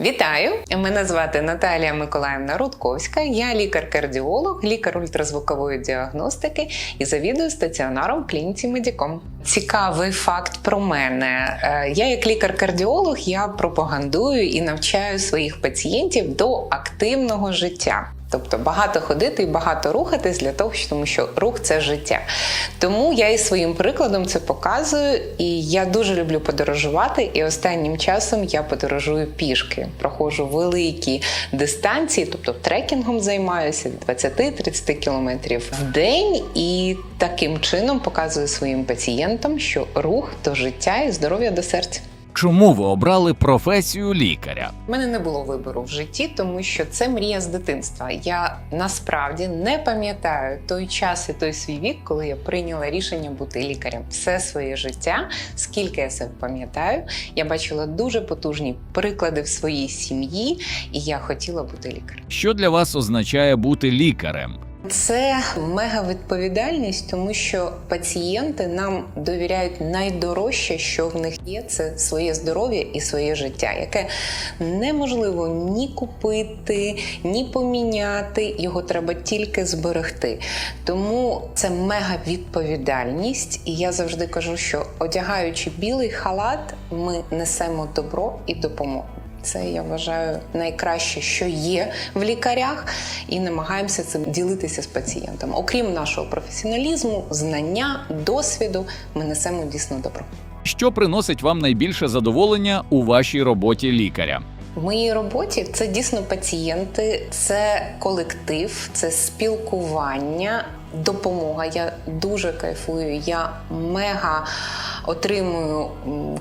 Вітаю! Мене звати Наталія Миколаївна Рудковська. Я лікар-кардіолог, лікар ультразвукової діагностики і завідую стаціонаром клініці Медіком. Цікавий факт про мене. Е, Я, як лікар-кардіолог, я пропагандую і навчаю своїх пацієнтів до активного життя. Тобто багато ходити і багато рухатись для того, тому що рух це життя. Тому я і своїм прикладом це показую, і я дуже люблю подорожувати. І останнім часом я подорожую пішки, проходжу великі дистанції, тобто трекінгом займаюся 20-30 кілометрів в день, і таким чином показую своїм пацієнтам, що рух то життя і здоров'я до серця. Чому ви обрали професію лікаря? У мене не було вибору в житті, тому що це мрія з дитинства. Я насправді не пам'ятаю той час і той свій вік, коли я прийняла рішення бути лікарем. Все своє життя, скільки я себе пам'ятаю, я бачила дуже потужні приклади в своїй сім'ї, і я хотіла бути лікарем. Що для вас означає бути лікарем? Це мега відповідальність, тому що пацієнти нам довіряють найдорожче, що в них є, це своє здоров'я і своє життя, яке неможливо ні купити, ні поміняти. Його треба тільки зберегти. Тому це мега відповідальність. І я завжди кажу, що одягаючи білий халат, ми несемо добро і допомогу. Це я вважаю найкраще, що є в лікарях, і намагаємося цим ділитися з пацієнтом. Окрім нашого професіоналізму, знання, досвіду, ми несемо дійсно добро. Що приносить вам найбільше задоволення у вашій роботі лікаря? В моїй роботі це дійсно пацієнти, це колектив, це спілкування, допомога. Я дуже кайфую. Я мега отримую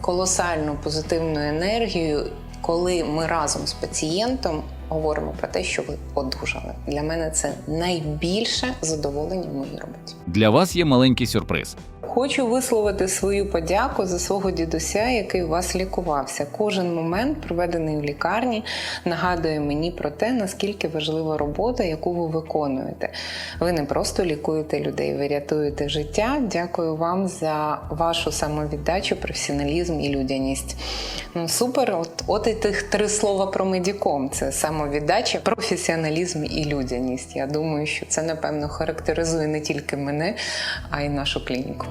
колосальну позитивну енергію, коли ми разом з пацієнтом говоримо про те, що ви одужали. Для мене це найбільше задоволення в моїй роботі. Для вас є маленький сюрприз. Хочу висловити свою подяку за свого дідуся, який у вас лікувався. Кожен момент, проведений в лікарні, нагадує мені про те, наскільки важлива робота, яку ви виконуєте. Ви не просто лікуєте людей, ви рятуєте життя. Дякую вам за вашу самовіддачу, професіоналізм і людяність. Ну супер, от, от і тих три слова про медіком: це самовіддача, професіоналізм і людяність. Я думаю, що це напевно характеризує не тільки мене, а й нашу клініку.